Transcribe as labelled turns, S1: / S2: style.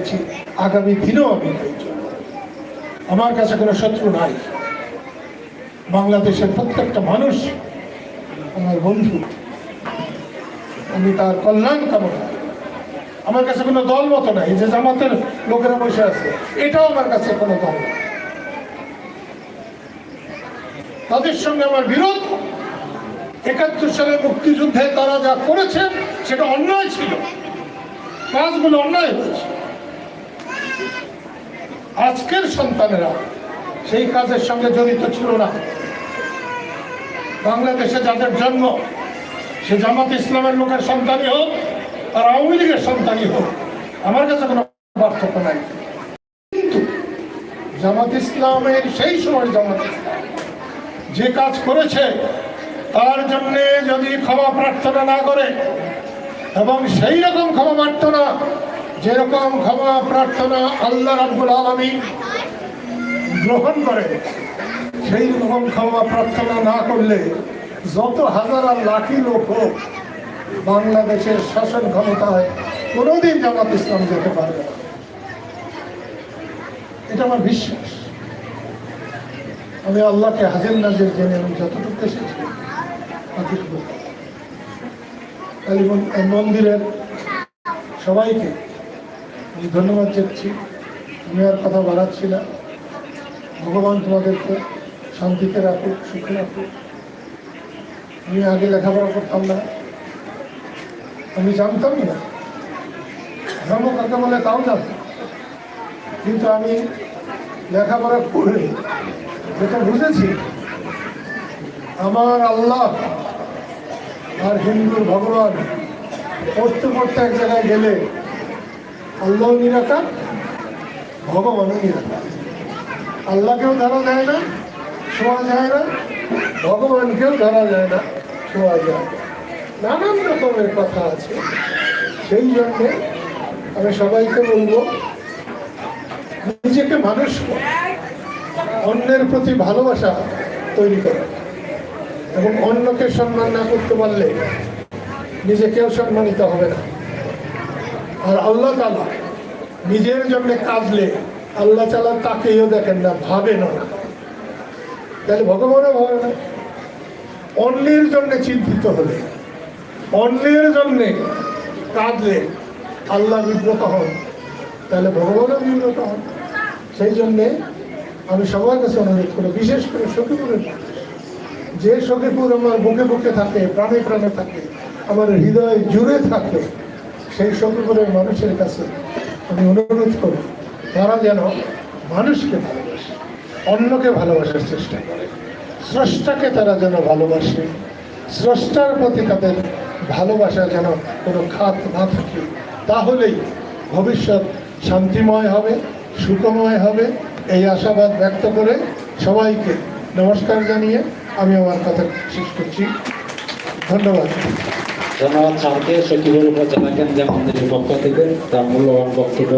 S1: করছি, আগামী দিনেও আমি আমার কাছে কোনো শত্রু নাই। বাংলাদেশের প্রত্যেকটা মানুষ আমার বন্ধু। আমি তার কল্যাণ কামনা আমার কাছে কোনো দল মতো নাই যে জামাতের লোকেরা বসে আছে এটাও আমার কাছে কোনো দল তাদের সঙ্গে আমার বিরোধ। একাত্তর সালে মুক্তিযুদ্ধে তারা যা করেছে সেটা অন্যায় ছিল। কাজগুলো অন্যায় হয়েছে। আজকের সন্তানেরা সেই কাজের সঙ্গে জড়িত ছিল না। বাংলাদেশে যাদের জন্ম, সে জামাত ইসলামের লোকের সন্তানই হোক, আর আওয়ামী লীগের সন্তানই হোক, আমার কাছে কোনো পার্থক্য নাই। কিন্তু জামাত ইসলামের সেই সময় জামাত ইসলাম যে কাজ করেছে, তার জন্যে যদি ক্ষমা প্রার্থনা না করে, এবং সেই রকম ক্ষমা প্রার্থনা যেরকম ক্ষমা প্রার্থনা আল্লাহ রাব্বুল আলমী গ্রহণ করে, সেই রকম ক্ষমা প্রার্থনা না করলে যত হাজার আর লাখি লোক হোক, বাংলাদেশের শাসন ক্ষমতায় কোনোদিন জামাত ইসলাম যেতে পারবে না। এটা আমার বিশ্বাস। আমি আল্লাহকে হাজির নাজির জেনে আমি যতটুকু এসেছি মন্দিরের সবাইকে আমি ধন্যবাদ দিচ্ছি আমি আর কথা বাড়াচ্ছি না। ভগবান তোমাদেরকে শান্তিতে রাখুক, সুখে রাখুক। আমি আগে লেখাপড়া করতাম না। আমি জানতাম না। ধর্ম কাকে বলে তাও জানতাম। কিন্তু আমি লেখাপড়া করে যেটা বুঝেছি, আমার আল্লাহ আর হিন্দুর ভগবান পড়তে পড়তে এক জায়গায় গেলে আল্লাহ নিরাকার ভগবানও নিরাকার। আল্লাহকেও ধরা যায় না ছোঁয়া যায় না, ভগবানকেও ধরা যায় না ছোঁয়া যায় না। নানান রকমের কথা আছে। সেই জন্যে আমি সবাইকে বলব, নিজেকে মানুষ। অন্যের প্রতি ভালোবাসা তৈরি করো। এবং অন্যকে সম্মান না করতে পারলে নিজেকেও সম্মানিত হবে না। আর আল্লাহ তালা নিজের জন্য কাঁদলে আল্লাহ তালা তাকেও দেখেন না ভাবেন না। তাহলে ভগবানও ভাবে না। অন্যের জন্য চিন্তিত হলে, অন্যের জন্যে কাঁদলে আল্লাহ বিব্রত হন। তাহলে ভগবানও বিব্রত হন। সেই জন্যে আমি সবার কাছে অনুরোধ করি, বিশেষ করে সখীপুরের। যে সখীপুর আমার বুকে বুকে থাকে, প্রাণে প্রাণে থাকে, আমার হৃদয় জুড়ে থাকে, সেই সখীপুরের মানুষের কাছে আমি অনুরোধ করি, তারা যেন মানুষকে ভালোবাসে, অন্যকে ভালোবাসার চেষ্টা করে। স্রষ্টাকে তারা যেন ভালোবাসে, স্রষ্টার প্রতি তাদের ভালোবাসা যেন কোনো খাত না থাকে, তাহলেই ভবিষ্যৎ শান্তিময় হবে, সুখময় হবে। এই আশাবাদ ব্যক্ত করে সবাইকে নমস্কার জানিয়ে আমি আমার কথা শেষ করছি। ধন্যবাদ।
S2: ধন্যবাদ স্যারকে সচিবের উপজেলা কেন্দ্রীয় মন্দিরের পক্ষ থেকে তার মূল্যবান বক্তব্য।